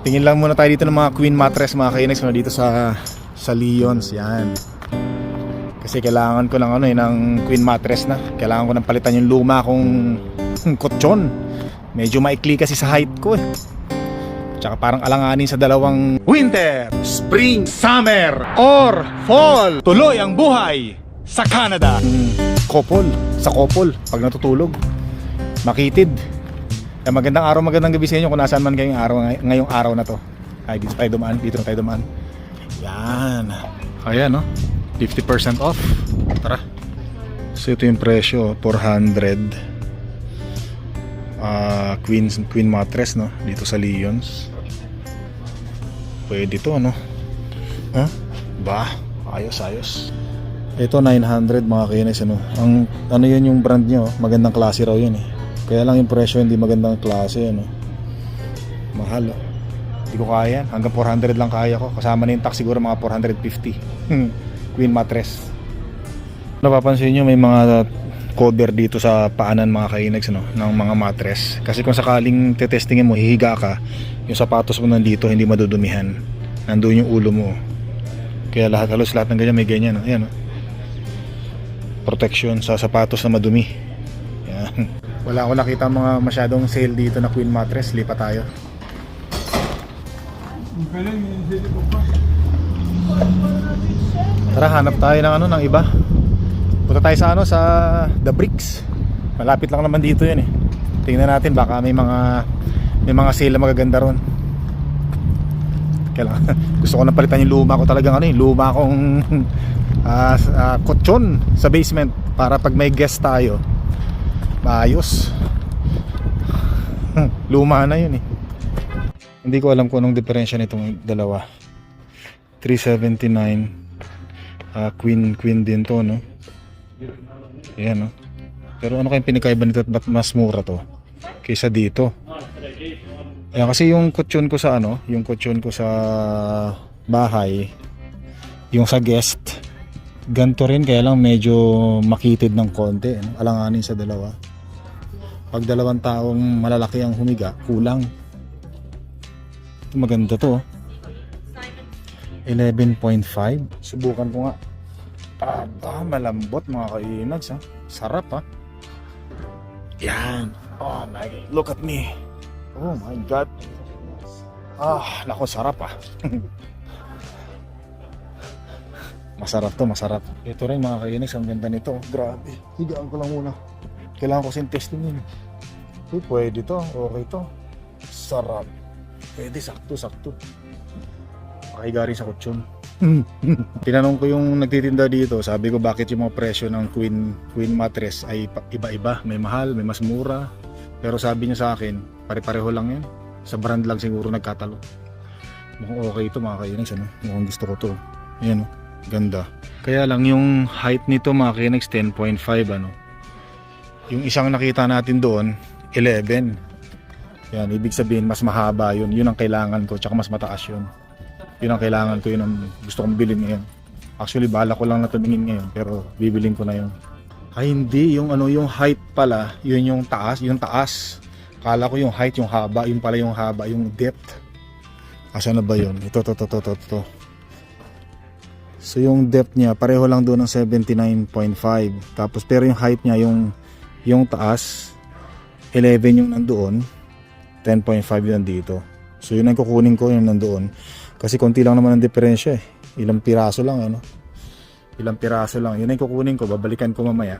Tingin lang muna tayo dito ng mga queen mattress mga kainex no, dito sa sa Leons yan. Kasi kailangan ko ng ano eh ng queen mattress na. Kailangan ko nang palitan yung luma kong kutsyon. Medyo maikli kasi sa height ko eh. Tsaka parang alanganin sa dalawang winter, spring, summer, or fall. Tuloy ang buhay sa Canada. Mm, kopol, sa kopol pag natutulog. Makitid. Eh, magandang araw, magandang gabi sa inyo kung nasaan man kayong araw ngay- ngayong araw na to. Ay, dito tayo dumaan, dito tayo dumaan. Yan. Ayan, no? 50% off. Tara. So, ito yung presyo, 400 ah queen queen mattress no dito sa Leons pwede to ano ha ba ayos ayos ito 900 mga kinis ano ang ano yun yung brand nyo magandang klase raw yun eh kaya lang yung presyo hindi magandang klase ano. Mahal oh hindi ko kaya yan. hanggang 400 lang kaya ko. Kasama na yung tax siguro mga 450 queen mattress napapansin nyo may mga cover dito sa paanan mga kainags no, ng mga mattress kasi kung sakaling tetestingin mo hihiga ka yung sapatos mo nandito hindi madudumihan. Nandun yung ulo mo. Kaya lahat halos lahat ng ganyan may ganyan no? Ayan, no? protection sa sapatos na madumi. Yan wala akong nakita mga masyadong sale dito na queen mattress lipat tayo tara hanap tayo ng ano ng iba Punta tayo sa ano sa The Bricks. Malapit lang naman dito 'yan eh. Tingnan natin baka may mga may mga sale na magaganda ron. Kailangan gusto ko na palitan yung luma ko talagang ano eh, luma kong ah ah, kutsyon sa basement para pag may guest tayo maayos. luma na 'yun eh. Hindi ko alam kung anong diferensya nitong dalawa. 379 ah, queen queen din to no. Ayan, no? Pero ano kayong pinakaiba nito at ba't mas mura to? Kaysa dito. Ayan, kasi yung kutsyon ko sa ano, yung kutsyon ko sa bahay, yung sa guest, ganito rin, kaya lang medyo makitid ng konti. Ano? Alanganin sa dalawa. Pag dalawang taong malalaki ang humiga, kulang. Maganda to. oh. 11.5. Subukan ko nga. Aba, malambot mga kainags ha. Sarap ha. Yan. Oh my, look at me. Oh my God. Ah, nako sarap ah. masarap to, masarap. Ito rin mga kainags, ang ganda nito. Grabe. Higaan ko lang muna. Kailangan ko sin testingin. Eh, pwede to. Okay to. Sarap. Pwede, sakto, sakto. Makahiga rin sa kutsyon. Tinanong ko yung nagtitinda dito, sabi ko bakit yung mga presyo ng queen queen mattress ay iba-iba, may mahal, may mas mura. Pero sabi niya sa akin, pare-pareho lang 'yan. Sa brand lang siguro nagkatalo. Mukhang okay ito mga kainex, ano? Mukhang gusto ko to. Ayan, oh. ganda. Kaya lang yung height nito mga kainex 10.5 ano. Yung isang nakita natin doon, 11. Yan, ibig sabihin mas mahaba yun. Yun ang kailangan ko, tsaka mas mataas yun. Yun ang kailangan ko yun ang gusto kong bilhin ngayon. Actually bala ko lang na tumingin ngayon pero bibilin ko na yun. Ay hindi. Yung ano yung height pala yun yung taas yung taas. Kala ko yung height yung haba yun pala yung haba yung depth. Asa na ba yun? Ito to to to to to so yung depth niya pareho lang doon ng 79.5 tapos pero yung height niya yung yung taas 11 yung nandoon 10.5 yun dito so yun ang kukunin ko yung nandoon kasi konti lang naman ang diferensya eh. Ilang piraso lang ano. Ilang piraso lang. Yun ay kukunin ko, babalikan ko mamaya.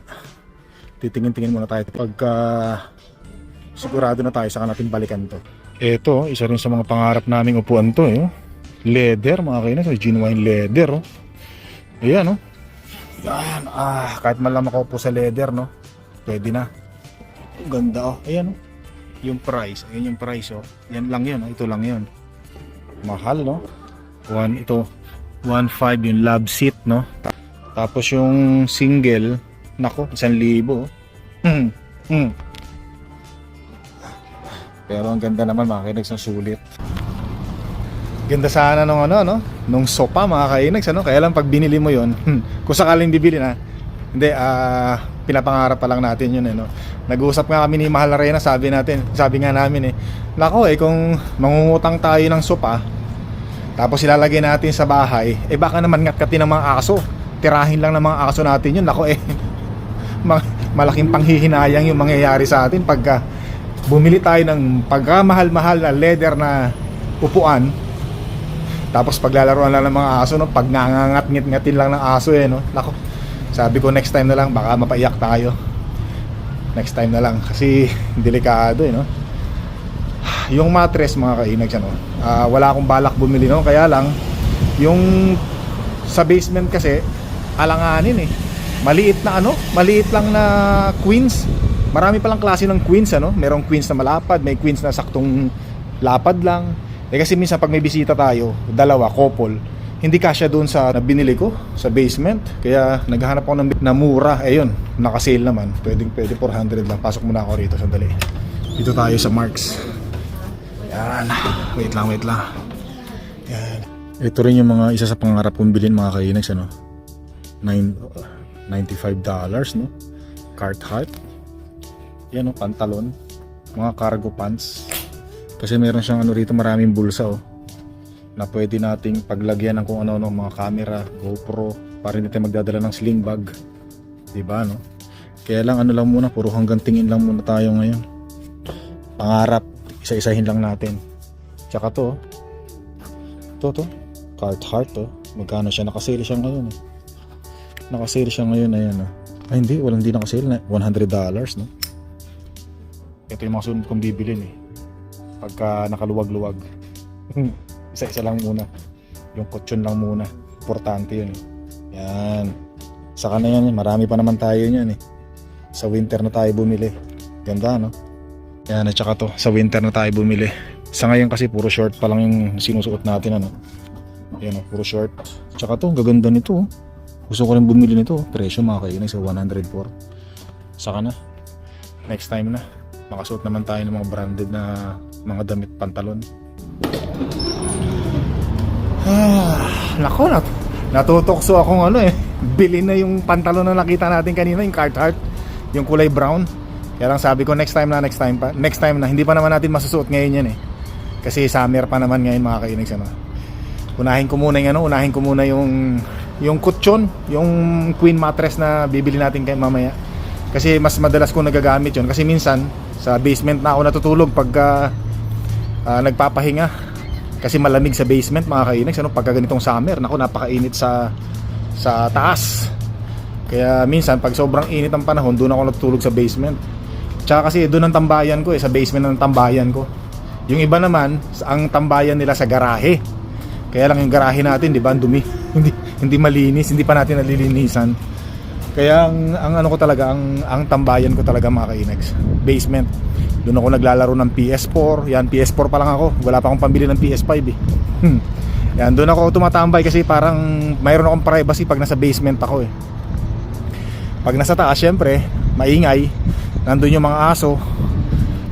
Titingin-tingin muna tayo pagka sigurado na tayo saka natin balikan to. Ito, isa rin sa mga pangarap naming upuan to eh. oh. Leather mga kainas, so genuine leather oh. Ayan oh. Yan, ah, kahit man lang makaupo sa leather no. Pwede na. Ganda oh. Ayan oh. Yung price, ayan yung price oh. Yan lang yun, oh. ito lang yun mahal no one ito 1.5 yung love seat no tapos yung single nako 1,000 hmm. hmm. pero ang ganda naman mga kainags ng sulit ganda sana nung ano no nung sopa mga kainags ano kaya lang pag binili mo yon kung sakaling bibili na hindi ah pinapangarap pa lang natin yun eh, no? Nag-uusap nga kami ni Mahal Arena, sabi natin, sabi nga namin eh, nako eh, kung mangungutang tayo ng sopa, tapos ilalagay natin sa bahay, eh baka naman ngatkatin ng mga aso. Tirahin lang ng mga aso natin yun, nako eh, ma- malaking panghihinayang yung mangyayari sa atin pagka bumili tayo ng pagkamahal-mahal na leather na upuan, tapos paglalaroan lang ng mga aso, no? pag nangangat-ngit-ngatin lang ng aso eh, no? Nako, sabi ko next time na lang, baka mapaiyak tayo. Next time na lang, kasi delikado eh, no? Yung mattress mga kainag siya, no? Ah, wala akong balak bumili, no? Kaya lang, yung sa basement kasi, alanganin eh. Maliit na ano, maliit lang na queens. Marami palang klase ng queens, ano? Merong queens na malapad, may queens na saktong lapad lang. Eh kasi minsan pag may bisita tayo, dalawa, couple, hindi kasya doon sa binili ko sa basement. Kaya naghahanap ako ng na mura. Eh yun, naka-sale naman. Pwedeng pwede 400 lang. Pasok muna ako rito sandali. Dito tayo sa Marks. Yan. Wait lang, wait lang. Yan. Ito rin yung mga isa sa pangarap kong bilhin mga kainags ano. Nine, $95 no? Carhartt. Yan o, pantalon. Mga cargo pants. Kasi meron siyang ano rito maraming bulsa oh. Na pwede nating paglagyan ng kung ano-ano mga camera, GoPro, para hindi tayo magdadala ng sling bag. 'Di ba no? Kaya lang ano lang muna, puro hanggang tingin lang muna tayo ngayon. Pangarap, isa-isahin lang natin. Tsaka to, to to, Carhartt to. Magkano siya? Nakasale siya ngayon eh. Nakasale siya ngayon, ayan oh. Ay hindi, walang di nakasale na. $100 no? Ito yung mga sunod kong bibilin eh. Pagka nakaluwag-luwag. Isa-isa lang muna. Yung kutsyon lang muna. Importante yun eh. Yan. Saka na yan, eh. marami pa naman tayo niyan eh. Sa winter na tayo bumili. Ganda no? Yan at saka to, sa winter na tayo bumili. Sa ngayon kasi puro short pa lang yung sinusuot natin ano. Yan oh, puro short. Tsaka to, gaganda nito oh. Gusto ko rin bumili nito. oh. Presyo mga kainan sa 104. Saka na. Next time na. Makasuot naman tayo ng mga branded na mga damit pantalon. Ah, nako na. Natutokso akong ano eh. Bili na yung pantalon na nakita natin kanina, yung Carhartt, yung kulay brown. Kaya lang sabi ko next time na, next time pa. Next time na, hindi pa naman natin masusuot ngayon yan eh. Kasi summer pa naman ngayon mga kainags ano. Unahin ko muna yung ano, unahin ko muna yung yung kutsyon, yung queen mattress na bibili natin kay mamaya. Kasi mas madalas ko nagagamit yun. Kasi minsan, sa basement na ako natutulog pagka ah, nagpapahinga. Kasi malamig sa basement mga kainags. Ano, pagka ganitong summer, naku, napakainit sa sa taas. Kaya minsan, pag sobrang init ang panahon, doon ako natutulog sa basement. Tsaka kasi doon ang tambayan ko eh, sa basement ng tambayan ko. Yung iba naman, ang tambayan nila sa garahe. Kaya lang yung garahe natin, di ba, dumi. hindi hindi malinis, hindi pa natin nalilinisan. Kaya ang, ang ano ko talaga, ang, ang tambayan ko talaga mga kainags, basement. Doon ako naglalaro ng PS4. Yan, PS4 pa lang ako. Wala pa akong pambili ng PS5 eh. Hmm. Yan, doon ako tumatambay kasi parang mayroon akong privacy pag nasa basement ako eh. Pag nasa taas, syempre, maingay. Nandun yung mga aso.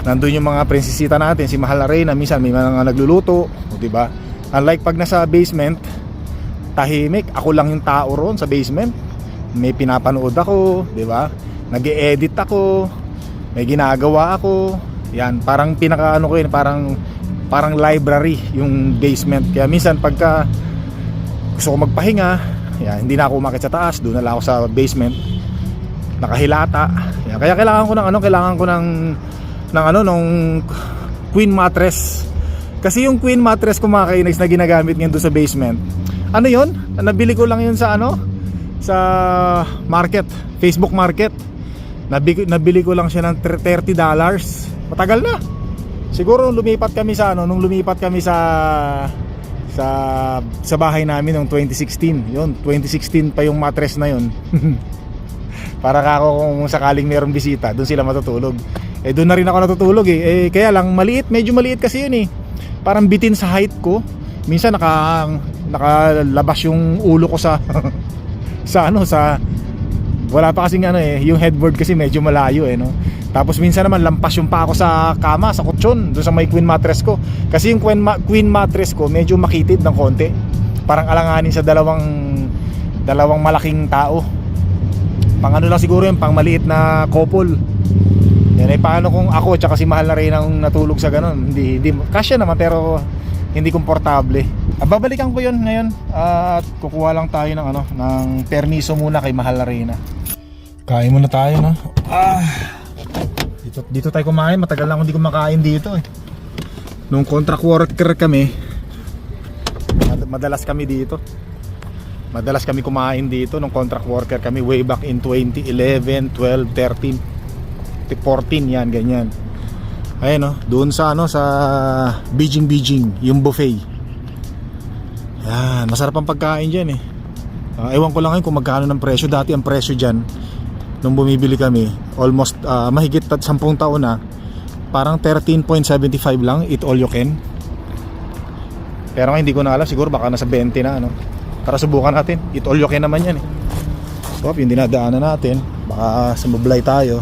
Nandun yung mga prinsesita natin, si Mahal Arena, minsan may mga nagluluto, di ba? Unlike pag nasa basement, tahimik, ako lang yung tao roon sa basement. May pinapanood ako, di ba? Nag-e-edit ako, may ginagawa ako. Yan, parang pinaka ano ko yun, parang parang library yung basement. Kaya minsan pagka gusto ko magpahinga, yan, hindi na ako umakit sa taas, doon na lang ako sa basement. Nakahilata. Yan, kaya kailangan ko ng ano, kailangan ko ng ng ano nung queen mattress. Kasi yung queen mattress ko mga kainags na ginagamit ngayon doon sa basement. Ano 'yon? Nabili ko lang 'yun sa ano? Sa market, Facebook market. Nabili, nabili ko lang siya ng 30 dollars. Matagal na. Siguro lumipat kami sa ano, nung lumipat kami sa sa sa bahay namin noong 2016. Yun, 2016 pa yung mattress na yun. Para kako kung sakaling mayroong bisita, doon sila matutulog. Eh doon na rin ako natutulog eh. eh kaya lang maliit, medyo maliit kasi yun eh. Parang bitin sa height ko. Minsan naka nakalabas yung ulo ko sa sa ano sa wala pa kasing ano eh, yung headboard kasi medyo malayo eh no. Tapos minsan naman lampas yung pa ako sa kama, sa kutsyon, doon sa may queen mattress ko. Kasi yung queen, ma- queen mattress ko medyo makitid ng konti. Parang alanganin sa dalawang dalawang malaking tao. Pang ano lang siguro yun, pang maliit na couple. Yan ay paano kung ako tsaka si Mahal na rin ang natulog sa ganun. Hindi, hindi, kasya naman pero hindi komportable. Ah, babalikan ko yun ngayon at kukuha lang tayo ng ano, ng permiso muna kay Mahal na Reyna. Kain muna tayo no. Ah. Dito, dito tayo kumain, matagal akong hindi kumakain dito eh. Nung contract worker kami, mad- madalas kami dito. Madalas kami kumain dito nung contract worker kami way back in 2011, 12, 13, 14 yan ganyan. Ayun no, doon sa ano sa Beijing Beijing, yung buffet. Yan, masarap ang pagkain diyan eh. Ah, ewan ko lang ngayon kung magkano ng presyo. Dati ang presyo diyan nung bumibili kami, almost ah, mahigit at 10 taon na, parang 13.75 lang, eat all you can. Pero ngayon hindi ko na alam, siguro baka nasa 20 na ano. Tara subukan natin. Eat all you can naman yan eh. So, yung dinadaanan natin, baka sumablay tayo.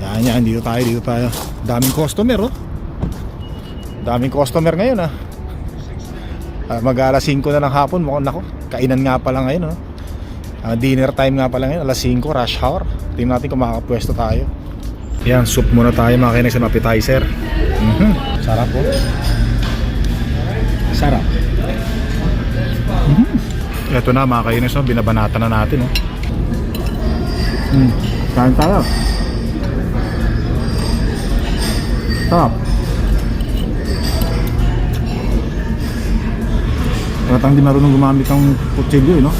Yan yan, dito tayo, dito tayo. Daming customer oh. Daming customer ngayon ah. Ah, mag alas 5 na ng hapon, mukhang nako. Kainan nga pala ngayon oh. Ah, dinner time nga pala ngayon, alas 5, rush hour. Tingnan natin kung makakapwesto tayo. Yan, soup muna tayo mga kinex ng appetizer. Mhm. Sarap po. Sarap. Mhm. Ito na mga kainex, no? binabanata na natin. Oh. Mm. Kain tayo. Sarap. Parang di marunong gumamit ng kutsilyo, eh, no?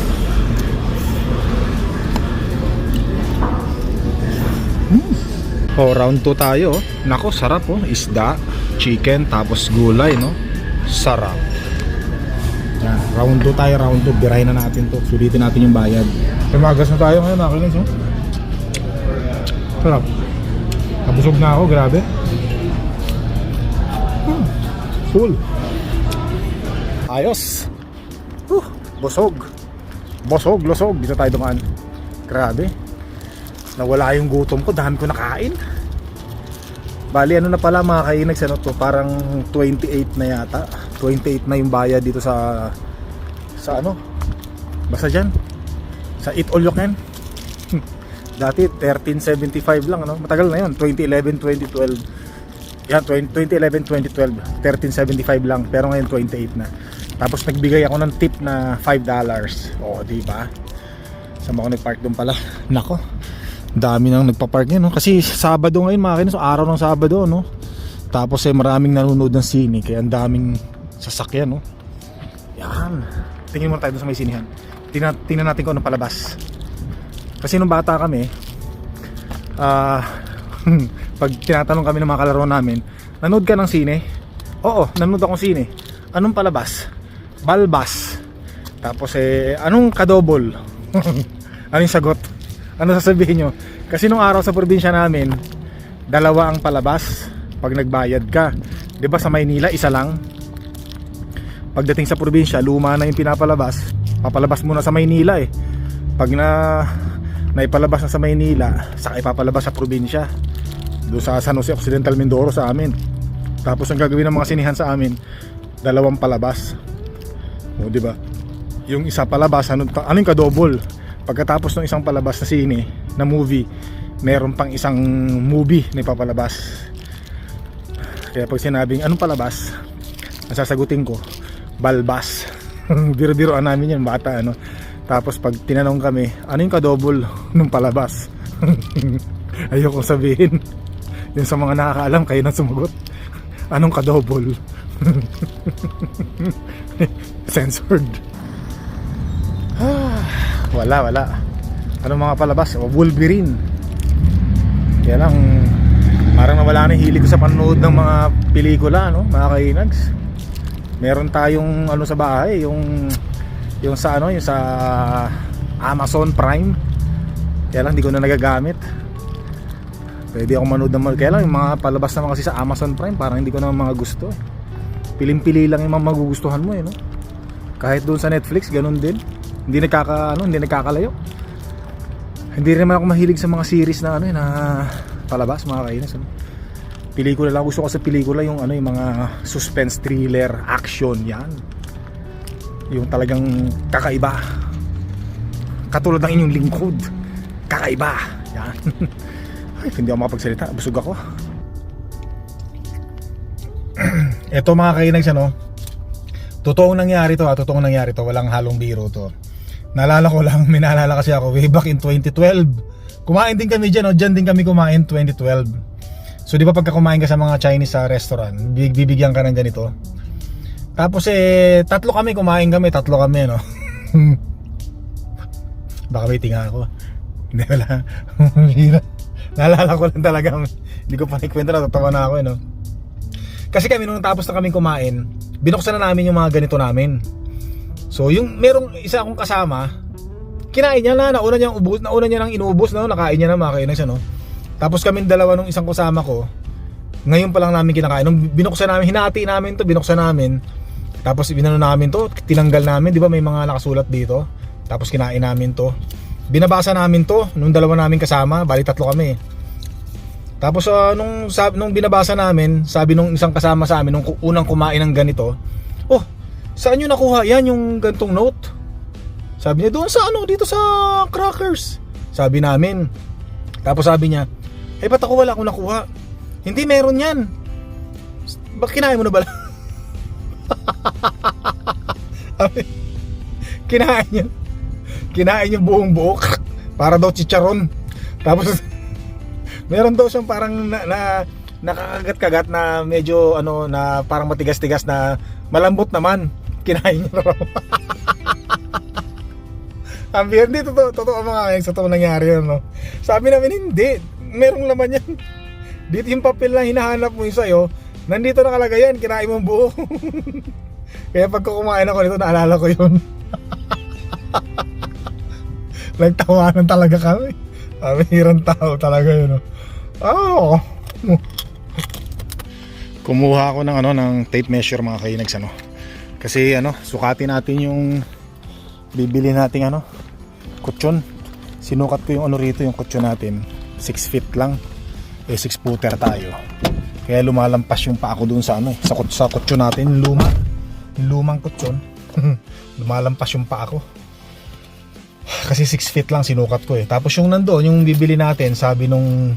Oh, round 2 tayo. oh. Nako, sarap oh. Isda, chicken, tapos gulay, no? Sarap. Yan, round 2 tayo, round 2. Birahin na natin to. Sulitin natin yung bayad. Tumagas na tayo ngayon, nakinis, oh. Sarap. Nabusog na ako, grabe. Full. Ayos. Uh, busog. Busog, lusog. Dito tayo dumaan. Grabe nawala yung gutom ko, dami ko nakain. Bali ano na pala mga kainags, ano to, parang 28 na yata. 28 na yung bayad dito sa sa ano? Basta diyan. Sa Eat All You Can. Dati 1375 lang ano. Matagal na 'yon, 2011, 2012. Yan, 20, 2011, 2012, 1375 lang, pero ngayon 28 na. Tapos nagbigay ako ng tip na 5 dollars. O, di ba? Ba ako nag-park doon pala? Nako, dami nang nagpa-park ngayon no? kasi Sabado ngayon mga kinis araw ng Sabado no tapos eh maraming nanonood ng sine kaya ang daming sasakyan no yan tingin muna tayo sa may sinihan tingnan, tingnan natin kung ano palabas kasi nung bata kami ah pag tinatanong kami ng mga kalaro namin nanood ka ng sine oo nanood akong sine anong palabas balbas tapos eh anong kadobol anong sagot ano sasabihin nyo? Kasi nung araw sa probinsya namin, dalawa ang palabas pag nagbayad ka. 'Di ba sa Maynila isa lang? Pagdating sa probinsya, luma na yung pinapalabas. Papalabas muna sa Maynila eh. Pag na naipalabas na sa Maynila, saka ipapalabas sa probinsya. Doon sa San Jose Occidental Mindoro sa amin. Tapos ang gagawin ng mga sinihan sa amin, dalawang palabas. O, di ba? Yung isa palabas, ano, ano yung kadobol? pagkatapos ng isang palabas na sine na movie meron pang isang movie na ipapalabas kaya pag sinabing anong palabas ang sasagutin ko balbas biro-biroan namin yan bata ano tapos pag tinanong kami ano yung kadobol nung palabas ayoko sabihin yun sa mga nakakaalam kayo nang sumagot anong kadobol censored wala, wala. Anong mga palabas? Wolverine. Kaya lang, parang nawala na yung hilig ko sa panonood ng mga pelikula, no? Mga kainags. Meron tayong ano sa bahay, yung yung sa ano, yung sa Amazon Prime. Kaya lang hindi ko na nagagamit. Pwede ako manood ng kaya lang yung mga palabas naman kasi sa Amazon Prime, parang hindi ko naman mga gusto. Piling-pili lang yung mga magugustuhan mo, eh, no? Kahit doon sa Netflix, ganun din hindi nagkaka ano, hindi nagkakalayo. Hindi rin naman ako mahilig sa mga series na ano eh, na palabas mga kainis. Ano. Pelikula lang gusto ko sa pelikula yung ano yung mga suspense thriller, action yan. Yung talagang kakaiba. Katulad ng inyong lingkod. kakaiba. Yan. Ay, hindi ako makapagsalita. Busog ako. Ito mga kainags ano, totoong nangyari to ha, totoong nangyari to, walang halong biro to. Naalala ko lang, may naalala kasi ako way back in 2012. Kumain din kami dyan, no? dyan din kami kumain 2012. So di ba pagka kumain ka sa mga Chinese sa restaurant, bibig- bibigyan ka ng ganito. Tapos eh, tatlo kami kumain kami, tatlo kami no. Baka may tinga ako. Hindi wala. Hira. Naalala ko lang talaga. Hindi ko pa naikwento na, tatawa na ako eh no. Kasi kami nung tapos na kami kumain, binuksan na namin yung mga ganito namin. So yung merong isa akong kasama, kinain niya na, nauna niyang ubos, nauna niya nang inubos, no? nakain niya na mga kainan siya, no? Tapos kami dalawa nung isang kasama ko, ngayon pa lang namin kinakain. Nung binuksan namin, hinati namin to, binuksan namin. Tapos binano namin to, tinanggal namin, di ba may mga nakasulat dito. Tapos kinain namin to. Binabasa namin to, nung dalawa namin kasama, bali tatlo kami. Tapos ah, nung sab nung binabasa namin, sabi nung isang kasama sa amin nung unang kumain ng ganito, "Oh, saan niyo nakuha 'yan yung gantong note?" Sabi niya, "Doon sa ano, dito sa crackers." Sabi namin. Tapos sabi niya, "Eh, ba't ako wala akong nakuha?" Hindi meron 'yan. Bakit kinain mo na ba? Sabi, kinain niya. Kinain yung buong buok para daw chicharon. Tapos meron daw siyang parang na, na nakakagat-kagat na medyo ano na parang matigas-tigas na malambot naman. Kinain niya raw. Weird, hindi, totoo, totoo mga kayang, totoo nangyari yun, no? Sabi namin, hindi, merong laman yan. Dito yung papel na hinahanap mo yung sa'yo, nandito nakalagay yan, kinain mo buo. Kaya pag kumain ako nito, naalala ko yun. Nagtawanan talaga kami. Pamihirang tao talaga yun. Oo. Kumuha ako ng ano ng tape measure mga kainags ano. Kasi ano, sukatin natin yung bibili nating ano, kutsyon. Sinukat ko yung ano rito yung kutsyon natin. 6 feet lang. Eh 6 footer tayo. Kaya lumalampas yung pa ako dun sa ano, eh, sa, sa kutsyon natin, luma. Lumang kutsyon. lumalampas yung pa ako. Kasi 6 feet lang sinukat ko eh. Tapos yung nandoon, yung bibili natin, sabi nung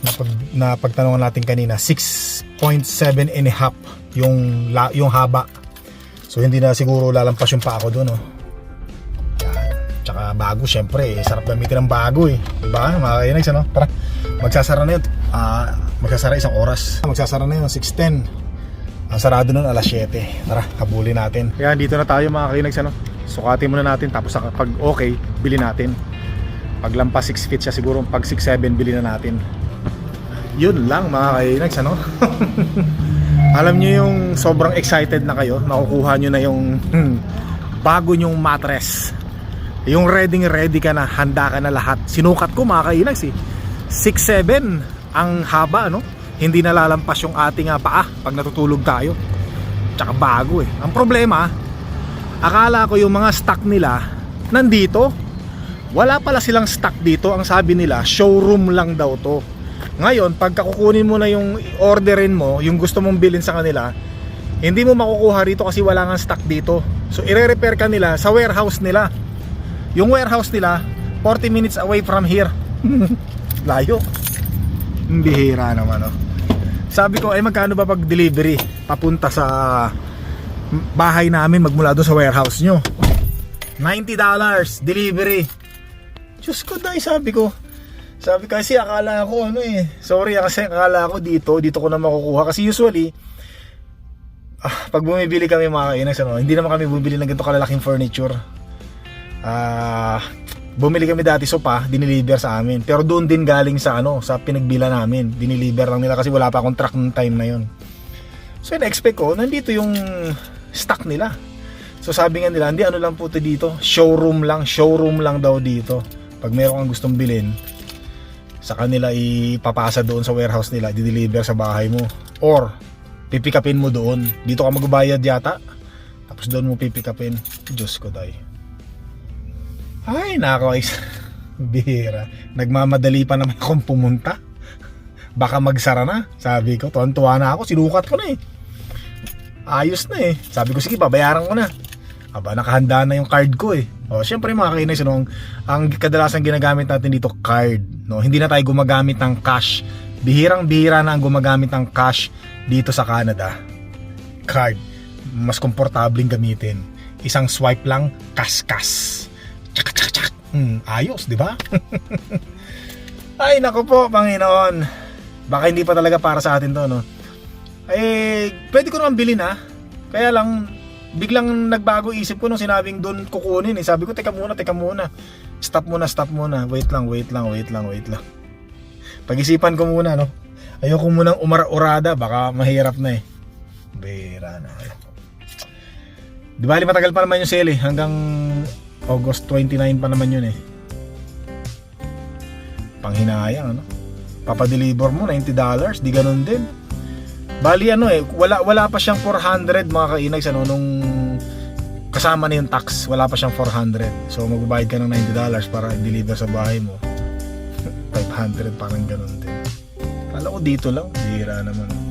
napag, napagtanungan natin kanina, 6.7 and a half yung, la, yung haba. So hindi na siguro lalampas yung pa ako doon. Oh. Yan. Tsaka bago syempre, eh, sarap gamitin ng bago eh. Diba? Mga kainags, ano? Tara, magsasara na yun. Ah, magsasara isang oras. Magsasara na yun, 6.10. Ang sarado nun alas 7. Tara, habulin natin. Kaya dito na tayo mga kainags, ano? Sukatin muna natin tapos pag okay, bili natin. Pag lampas 6 feet siya siguro pag 6'7 bili na natin. Yun lang mga kainags, ano? Alam nyo yung sobrang excited na kayo, nakukuha nyo na yung hmm, bago nyong mattress. Yung ready ready ka na, handa ka na lahat. Sinukat ko mga kainags eh. 6'7 ang haba, no? Hindi nalalampas yung ating ah, paa pag natutulog tayo. Tsaka bago eh. Ang problema, akala ko yung mga stock nila nandito. Wala pala silang stock dito. Ang sabi nila, showroom lang daw to. Ngayon, pagka kukunin mo na yung orderin mo, yung gusto mong bilhin sa kanila, hindi mo makukuha rito kasi wala nga stock dito. So, ire-repair ka nila sa warehouse nila. Yung warehouse nila, 40 minutes away from here. Layo. Bihira naman, oh. Sabi ko, ay magkano ba pag delivery? Papunta sa bahay namin magmula doon sa warehouse nyo. $90 delivery. Diyos ko dahil sabi ko. Sabi kasi akala ko ano eh. Sorry kasi akala ko dito, dito ko na makukuha. Kasi usually, ah, pag bumibili kami mga kainas, ano, hindi naman kami bumibili ng ganito kalalaking furniture. Ah, bumili kami dati sopa, diniliver sa amin. Pero doon din galing sa ano, sa pinagbila namin. Diniliver lang nila kasi wala pa akong truck ng time na yon. So in-expect ko, nandito yung stock nila. So sabi nga nila, hindi ano lang po to dito, showroom lang, showroom lang daw dito. Pag meron kang gustong bilhin, sa kanila ipapasa doon sa warehouse nila, di-deliver sa bahay mo. Or, pipikapin mo doon. Dito ka magbayad yata. Tapos doon mo pipikapin. Diyos ko, day. Ay, nako, bihira. Nagmamadali pa naman akong pumunta. Baka magsara na. Sabi ko, tuwan-tuwa na ako. Sinukat ko na eh. Ayos na eh. Sabi ko, sige, babayaran ko na. Aba, nakahanda na yung card ko eh. O, syempre mga kainis, ano, ang, ang kadalasan ginagamit natin dito, card. No? Hindi na tayo gumagamit ng cash. Bihirang-bihira na ang gumagamit ng cash dito sa Canada. Card. Mas komportabling gamitin. Isang swipe lang, kas-kas. Tsak, tsak, tsak. Hmm, ayos, di ba? Ay, nako po, Panginoon. Baka hindi pa talaga para sa atin to, no? Eh, pwede ko naman bilhin, ha? Kaya lang, biglang nagbago isip ko nung sinabing doon kukunin, eh. Sabi ko, teka muna, teka muna. Stop muna, stop muna. Wait lang, wait lang, wait lang, wait lang. Pag-isipan ko muna, no? Ayoko munang umara-urada, baka mahirap na eh. Bira na. Di ba, matagal pa naman yung sale eh. Hanggang August 29 pa naman yun eh panghinayang ano papadeliver mo 90 dollars di ganun din bali ano eh wala wala pa siyang 400 mga kainags ano nung kasama na yung tax wala pa siyang 400 so magbabayad ka ng 90 dollars para i-deliver sa bahay mo. 500 parang ganun din. Kala ko dito lang bihira naman